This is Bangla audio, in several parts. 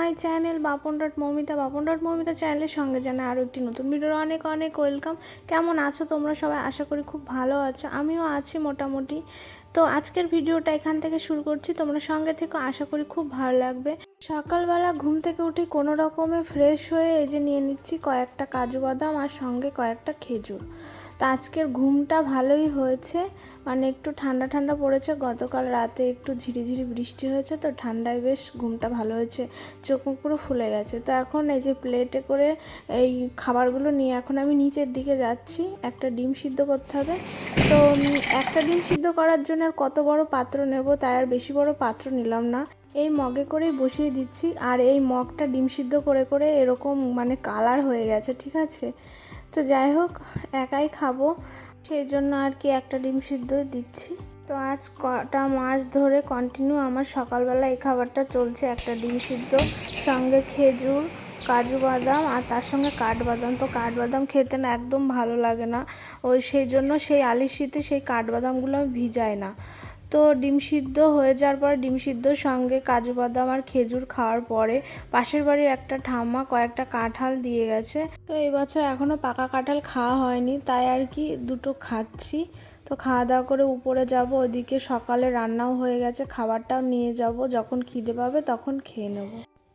My channel Bapan dot Moumita, Bapan dot Moumita চ্যানেলের সঙ্গে জানা আরও একটি নতুন ভিডিওর অনেক অনেক ওয়েলকাম। কেমন আছো তোমরা সবাই? আশা করি খুব ভালো আছো। আমিও আছি মোটামুটি। তো আজকের ভিডিওটা এখান থেকে শুরু করছি। তোমরা সঙ্গে থেকে, আশা করি খুব ভালো লাগবে। সকালবেলা ঘুম থেকে উঠে কোনো রকমে ফ্রেশ হয়ে এই যে নিয়ে নিচ্ছি কয়েকটা কাজু বাদাম আর সঙ্গে কয়েকটা খেজুর। তো আজকের ঘুমটা ভালোই হয়েছে। মানে একটু ঠান্ডা ঠান্ডা পড়েছে। গতকাল রাতে একটু ঝিরিঝিরি বৃষ্টি হয়েছে, তো ঠান্ডায় বেশ ঘুমটা ভালো হয়েছে। চোখ মুখ পুরো ফুলে গেছে। তো এখন এই যে প্লেটে করে এই খাবারগুলো নিয়ে এখন আমি নিচের দিকে যাচ্ছি। একটা ডিম সিদ্ধ করতে হবে। তো একটা ডিম সিদ্ধ করার জন্য আর কত বড় পাত্র নেব তাই আর বেশি বড় পাত্র নিলাম না। এই মগে করেই বসিয়ে দিচ্ছি। আর এই মগটা ডিম সিদ্ধ করে করে এরকম মানে কালার হয়ে গেছে, ঠিক আছে? তো যাই হোক, একাই খাব। সেই জন্য আর কি একটা ডিম সিদ্ধ দিচ্ছি। তো আজ কটা মাস ধরে কন্টিনিউ আমার সকালবেলা এই খাবারটা চলছে, একটা ডিম সিদ্ধ, সঙ্গে খেজুর, কাজু বাদাম আর তার সঙ্গে কাঠবাদাম। তো কাঠবাদাম খেতে না একদম ভালো লাগে না। ওই সেই জন্য সেই আলিশিতে সেই কাঠবাদামগুলো আমি ভিজাই না। তো ডিম সিদ্ধ হয়ে যাওয়ার পর ডিম সিদ্ধর সঙ্গে কাজু বাদাম আর খেজুর খাওয়ার পরে পাশের বাড়ির একটা ঠাম্মা কয়েকটা কাঁঠাল দিয়ে গেছে। তো এই বছর এখনও পাকা কাঁঠাল খাওয়া হয়নি, তাই আর কি দুটো খাচ্ছি। তো খাওয়া দাওয়া করে উপরে যাব, ওদিকে সকালে রান্নাও হয়ে গেছে, খাবারটাও নিয়ে যাব, যখন খিদে পাবে তখন খেয়ে নেব।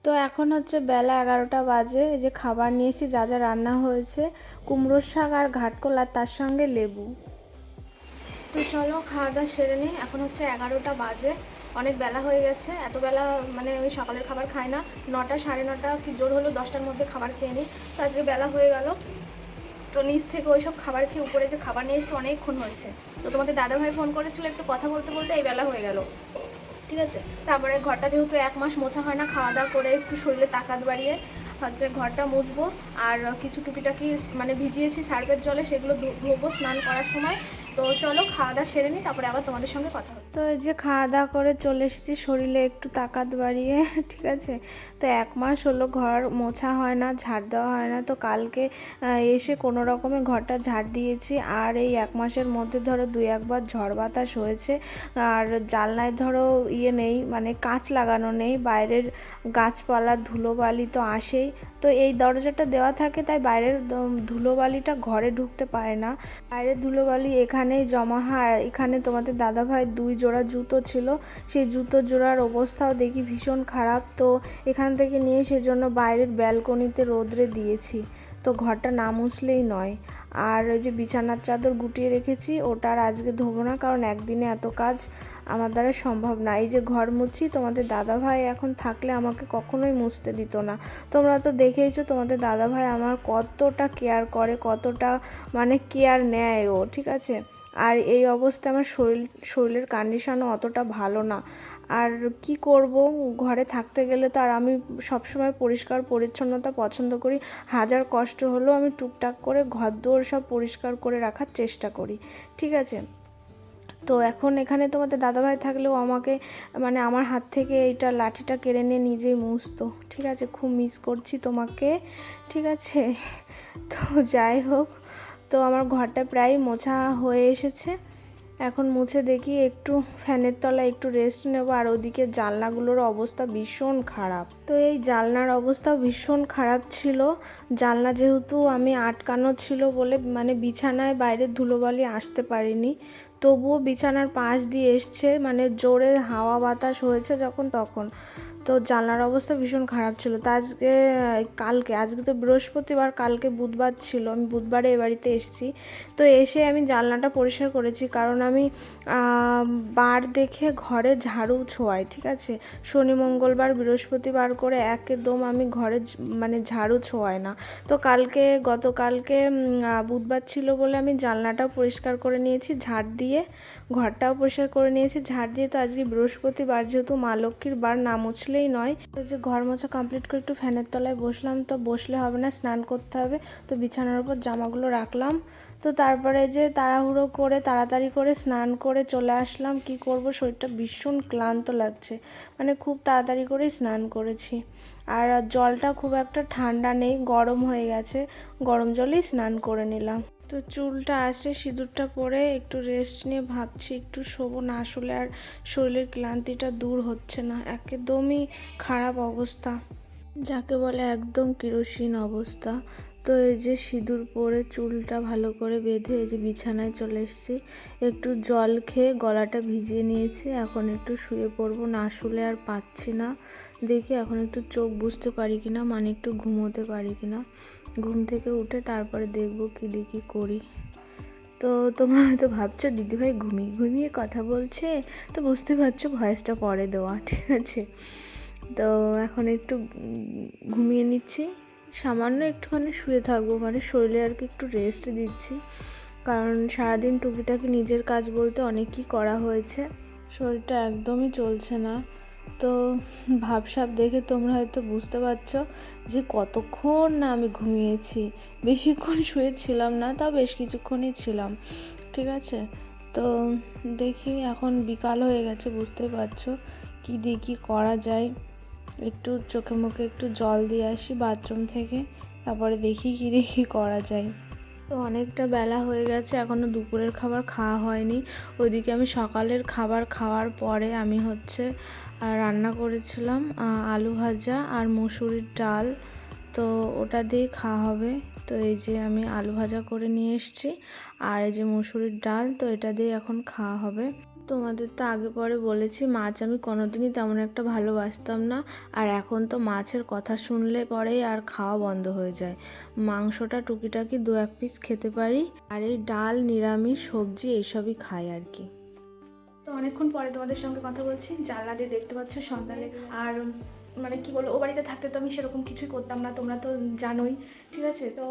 তো এখন হচ্ছে বেলা এগারোটা বাজে, এই যে খাবার নিয়ে এসে যা যা রান্না হয়েছে, কুমড়োর শাক আর ঘাটকোল আর তার সঙ্গে লেবু। তো চলো, খাওয়া দাওয়া সেরে নিই এখন হচ্ছে এগারোটা বাজে। অনেক বেলা হয়ে গেছে। এত বেলা মানে আমি সকালের খাবার খাই না। নটা, সাড়ে নটা কি জোর হলো, দশটার মধ্যে খাবার খেয়ে নিই তো আজকে বেলা হয়ে গেল। তো নিচ থেকে ওইসব খাবার খেয়ে উপরে যে খাবার নিয়ে এসছে, অনেকক্ষণ হয়েছে। তো তোমাদের দাদাভাই ফোন করেছিল একটু কথা বলতে বলতে এই বেলা হয়ে গেল। ঠিক আছে? তারপরে ঘরটা যেহেতু এক মাস মোছা হয় না, খাওয়া দাওয়া করে একটু শরীরে তাকাত বাড়িয়ে হচ্ছে ঘরটা মুছবো। আর কিছু টুপিটাকি মানে ভিজিয়েছি সার্ফের জলে, সেগুলো ধোবো, স্নান করার সময়। তো চলো খাওয়া দাওয়া সেরে নিই, তারপরে আবার তোমাদের সঙ্গে কথা হবে। তো এই যে খাওয়া দাওয়া করে চলে এসেছি, শরীরে একটু তাকাত বাড়িয়ে, ঠিক আছে? তো এক মাস হলো ঘর মোছা হয় না, ঝাড় দেওয়া হয় না। তো কালকে এসে কোনো রকমে ঘরটা ঝাড় দিয়েছি। আর এই এক মাসের মধ্যে ধরো দুই একবার ঝড় বাতাস হয়েছে। আর জানলায় ধরো ইয়ে নেই মানে কাঁচ লাগানো নেই। বাইরের গাছপালা, ধুলোবালি তো আসেই। তো এই দরজাটা দেওয়া থাকে, তাই বাইরের ধুলোবালিটা ঘরে ঢুকতে পারে না। বাইরের ধুলোবালি এখানেই জমা হয়। এখানে তোমাদের দাদাভাই দুই জোড়া জুতো ছিল। সেই জুতো জোড়ার অবস্থাও দেখি ভীষণ খারাপ। তো এখান থেকে নিয়ে সেজন্য বাইরের ব্যালকনিতে রোদ্রে দিয়েছি। তো ঘরটা না মুছলেই নয়। আর ওই যে বিছানার চাদর গুটিয়ে রেখেছি, ওটা আর আজকে ধোবো না, কারণ একদিনে এত কাজ আমার দ্বারা সম্ভব না। এই যে ঘর মুছছি তোমাদের দাদা ভাই এখন থাকলে আমাকে কখনোই মুছতে দিত না। তোমরা তো দেখেইছো, তোমাদের দাদা ভাই আমার কতটা কেয়ার করে, কতটা মানে কেয়ার নেয় ও, ঠিক আছে? আর এই অবস্থায় আমার শরীর, শরীরের কন্ডিশনও অতটা ভালো না। আর কি করব? ঘরে থাকতে গেলে তো আর আমি সবসময় পরিষ্কার পরিচ্ছন্নতা পছন্দ করি। হাজার কষ্ট হলেও আমি টুকটাক করে ঘর দুয়ার সব পরিষ্কার করে রাখার চেষ্টা করি। ঠিক আছে? তো এখন এখানে তোমাদের দাদাভাই থাকলেও আমাকে মানে আমার হাত থেকে এইটা লাঠিটা কেড়ে নিয়ে নিজেই মুছতো। ঠিক আছে? খুব মিস করছি তোমাকে। ঠিক আছে? তো যাই হোক, তো আমার ঘরটা প্রায় মোছা হয়ে এসেছে। এখন মুছে দেখি একটু ফ্যানের তলায় একটু রেস্ট নেব, আর ওদিকে জানলাগুলোর অবস্থা ভীষণ খারাপ। তো এই জানলার অবস্থা ভীষণ খারাপ ছিল। জানলা যেহেতু আমি আটকানো ছিল বলে মানে বিছানায় বাইরে ধুলোবালি আসতে পারিনি। তবুও বিছানার পাশ দিয়ে এসছে মানে জোরে হাওয়া বাতাস হয়েছে যখন তখন। তো জানলার অবস্থা ভীষণ খারাপ ছিল। তো আজকে, কালকে, আজকে তো বৃহস্পতিবার, কালকে বুধবার ছিল। আমি বুধবারে এ বাড়িতে এসেছি। তো এসে আমি জানলাটা পরিষ্কার করেছি কারণ আমি বার দেখে ঘরে ঝাড়ু ছোঁয়াই, ঠিক আছে? শনি, মঙ্গলবার, বৃহস্পতিবার করে একদম আমি ঘরে মানে ঝাড়ু ছোঁয়াই না। তো কালকে, গতকালকে বুধবার ছিল বলে আমি জানলাটাও পরিষ্কার করে নিয়েছি, ঝাড় দিয়ে ঘরটাও পরিষ্কার করে নিয়েছি। ঝাড় দিয়ে তো আজকে বৃহস্পতিবার, যেহেতু মা লক্ষ্মীর বার না মুছলেই নয়। তো যে ঘর মোছা কমপ্লিট করে একটু ফ্যানের তলায় বসলাম, তো বসলে হবে না, স্নান করতে হবে। তো বিছানার উপর জামাগুলো রাখলাম। তো তারপরে যে তাড়াহুড়ো করে, তাড়াতাড়ি করে স্নান করে চলে আসলাম। কি করব? শরীরটা ভীষণ ক্লান্ত লাগছে। মানে খুব তাড়াতাড়ি করেই স্নান করেছি। আর জলটা খুব একটা ঠান্ডা নেই, গরম হয়ে গেছে। গরম জলেই স্নান করে নিলাম। তো চুলটা আসে সিঁদুরটা পরে একটু রেস্ট নিয়ে ভাবছি একটু শোবো, না আসলে আর শরীরের ক্লান্তিটা দূর হচ্ছে না, একদমই খারাপ অবস্থা। যাকে বলে একদম কিরোসিন অবস্থা। তো এই যে সিঁদুর পরে চুলটা ভালো করে বেঁধে এই যে বিছানায় চলে এসেছি। একটু জল খেয়ে গলাটা ভিজিয়ে নিয়েছি, এখন একটু শুয়ে পড়ব, না শুলে আর পাচ্ছি না। দেখি এখন একটু চোখ বুঝতে পারি কিনা মানে একটু ঘুমোতে পারি কিনা। ঘুম থেকে উঠে তারপরে দেখব কী দেখি করি। তো তোমরা হয়তো ভাবছ, দিদিভাই ঘুমিয়ে ঘুমিয়ে কথা বলছে, তো বুঝতে পারছ ভয়েসটা পরে দেওয়া, ঠিক আছে? তো এখন একটু ঘুমিয়ে নিচ্ছি। সামান্য একটুখানি শুয়ে থাকব মানে শরীরে আর কি একটু রেস্ট দিচ্ছি। কারণ সারাদিন টুকিটাকি নিজের কাজ বলতে অনেকই করা হয়েছে। শরীরটা একদমই চলছে না। তো ভাবসাব দেখে তোমরা হয়তো বুঝতে পারছ যে কতক্ষণ না আমি ঘুমিয়েছি। বেশিক্ষণ শুয়েছিলাম না, তাও বেশ কিছুক্ষণই ছিলাম। ঠিক আছে? তো দেখি এখন বিকাল হয়ে গেছে, বুঝতে পারছ কী কী করা যায়। একটু চোখে মুখে একটু জল দিয়ে আসি বাথরুম থেকে, তারপরে দেখি কী দেখি করা যায়। তো অনেকটা বেলা হয়ে গেছে এখনও দুপুরের খাবার খাওয়া হয়নি। ওইদিকে আমি সকালের খাবার খাওয়ার পরে আমি হচ্ছে রান্না করেছিলাম আলু ভাজা আর মুসুরির ডাল। তো ওটা দিয়ে খাওয়া হবে। তো এই যে আমি আলু ভাজা করে নিয়ে এসেছি, আর এই যে মুসুরির ডাল, তো এটা দিয়ে এখন খাওয়া হবে। তোমাদের তো আগে পরে বলেছি, মাছ আমি কোনোদিনই তেমন একটা ভালোবাসতাম না। আর এখন তো মাছের কথা শুনলে পরেই আর খাওয়া বন্ধ হয়ে যায়। মাংসটা টুকিটাকি দু এক পিস খেতে পারি। আর এই ডাল, নিরামিষ, সবজি, এইসবই খাই আর কি। তো অনেকক্ষণ পরে তোমাদের সঙ্গে কথা বলছি। জানলা দিয়ে দেখতে পাচ্ছ সন্ধ্যালে আর মানে কি বলব, ও বাড়িতে থাকতে তো আমি সেরকম কিছুই করতাম না, তোমরা তো জানোই, ঠিক আছে? তো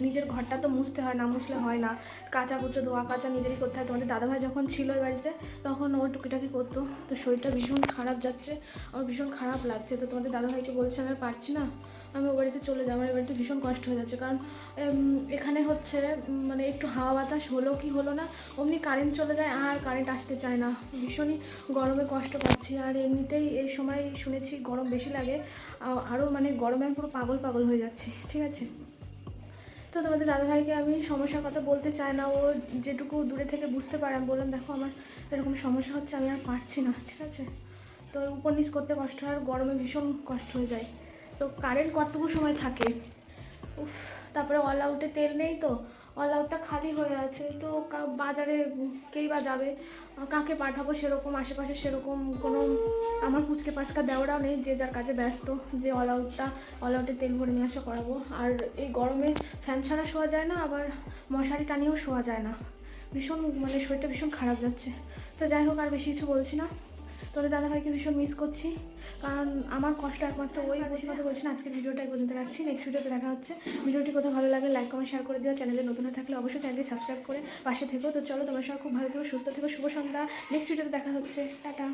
নিজের ঘরটা তো মুছতে হয়, না মুছলে হয় না। কাঁচা কুচো ধোয়া কাঁচা নিজেরই করতে হয়। তোমাদের দাদাভাই যখন ছিল ওই বাড়িতে, তখন ও টুকিটাকি করতো। তো শরীরটা ভীষণ খারাপ যাচ্ছে, আমার ভীষণ খারাপ লাগছে। তো তোমাদের দাদাভাইকে বলছে, আমি পারছি না। আমি ও বাড়িতে চলে যাই, আমার বাড়িতে ভীষণ কষ্ট হয়ে যাচ্ছে। কারণ এখানে হচ্ছে মানে একটু হাওয়া বাতাস হলো কি হলো না, অমনি কারেন্ট চলে যায়, আর কারেন্ট আসতে চায় না। ভীষণই গরমে কষ্ট পাচ্ছি, আর এমনিতেই এই সময় শুনেছি গরম বেশি লাগে আরও মানে গরমে পুরো পাগল পাগল হয়ে যাচ্ছি, ঠিক আছে? তো তোমাদের দাদাভাইকে আমি সমস্যার কথা বলতে চাই না, ও যেটুকু দূরে থেকে বুঝতে পারে, আমি বললাম, দেখো, আমার এরকম সমস্যা হচ্ছে, আমি আর পারছি না, ঠিক আছে? তো উপর নিচ করতে কষ্ট হয়, আর গরমে ভীষণ কষ্ট হয়ে যায়। তো কারেন্ট কতটুকু সময় থাকে? উফ, তারপরে অল আউটে তেল নেই তো অল আউটটা খালি হয়ে আছে, তো বাজারে কেই বা যাবে, কাকে পাঠাবো সেরকম, আশেপাশে সেরকম কোনো আমার পুচকে পাচকা দেওয়াটাও নেই, যে যার কাজে ব্যস্ত, যে অল আউটটা অল আউটে তেল ভরে নিয়ে আসা করাবো। আর এই গরমে ফ্যান ছাড়া শোয়া যায় না, আবার মশারি টানিয়েও শোয়া যায় না। ভীষণ মানে শরীরটা ভীষণ খারাপ যাচ্ছে। তো যাই হোক, আর বেশি কিছু বলছি না। তোদের দাদাভাইকে ভীষণ মিস করছি। কারণ আমার কষ্ট একমাত্র ওই বসে কথা বলছেন, আজকের ভিডিওটা পর্যন্ত রাখছি নেক্সট ভিডিওতে দেখা হচ্ছে। ভিডিওটি কোথাও ভালো লাগলে লাইক কমেন্ট শেয়ার করে দিও। চ্যানেলে নতুন হয়ে থাকলে অবশ্যই চ্যানেলটি সাবস্ক্রাইব করে পাশে থেকো। তো চলো, তোমার সবাই খুব ভালো থেকো, সুস্থ থেকো, শুভ সন্ধ্যা। নেক্সট ভিডিওতে দেখা হচ্ছে। টাটা।